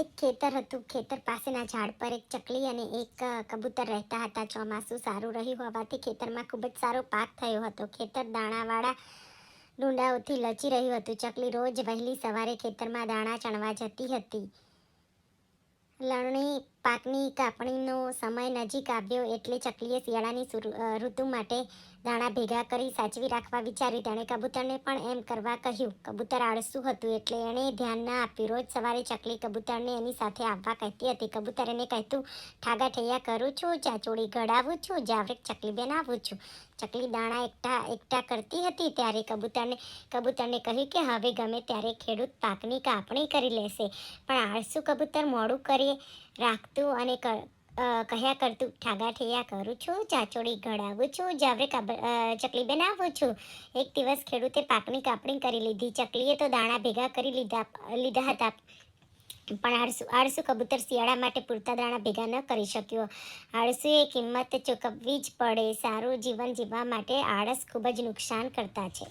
એક ખેતર હતું. ખેતર પાસેના ઝાડ પર એક ચકલી અને એક કબૂતર રહેતા હતા. ચોમાસું સારું રહ્યું હોવાથી ખેતરમાં ખૂબ જ સારો પાક થયો હતો. ખેતર દાણાવાળા ડુંડાઓથી લચી રહ્યું હતું. ચકલી રોજ વહેલી સવારે ખેતરમાં દાણા ચણવા જતી હતી. લણણી પાકની કાપણીનો સમય નજીક આવ્યો એટલે ચકલીએ શિયાળાની ઋતુ માટે દાણા ભેગા કરી સાચવી રાખવા વિચાર્યું. તેણે કબૂતરને પણ એમ કરવા કહ્યું, કબૂતર આળસું હતું એટલે એણે ધ્યાન ના આપ્યું. રોજ સવારે ચકલી કબૂતરને એની સાથે આવવા કહેતી હતી. કબૂતર એને કહેતું, ઠાગા ઠૈયા કરું છું, ચાચોડી ઘડાવું છું, જાવરેક ચકલી બેન આવું છું. ચકલી દાણા એકઠા એકઠા કરતી હતી ત્યારે કબૂતરને કબૂતરને કહ્યું કે હવે ગમે ત્યારે ખેડૂત પાકની કાપણી કરી લેશે. પણ આળસુ કબૂતર મોડું કરી રાખતું અને કહ્યા કરતું ઠાગા ઠૈયા કરું છું ચાચોડી ઘડાવું છું, જાવરે ચકલી બનાવું છું. એક દિવસ ખેડૂતે પાકની કાપણી કરી લીધી, ચકલીએ તો દાણા ભેગા કરી લીધા લીધા હતા. પણ આળસુ આળસુ કબૂતર શિયાળા માટે પૂરતા દાણા ભેગા ન કરી શક્યો. આળસુએ કિંમત ચૂકવવી જ પડે. સારું જીવન જીવવા માટે આળસ ખૂબ જ નુકસાન કરતા છે.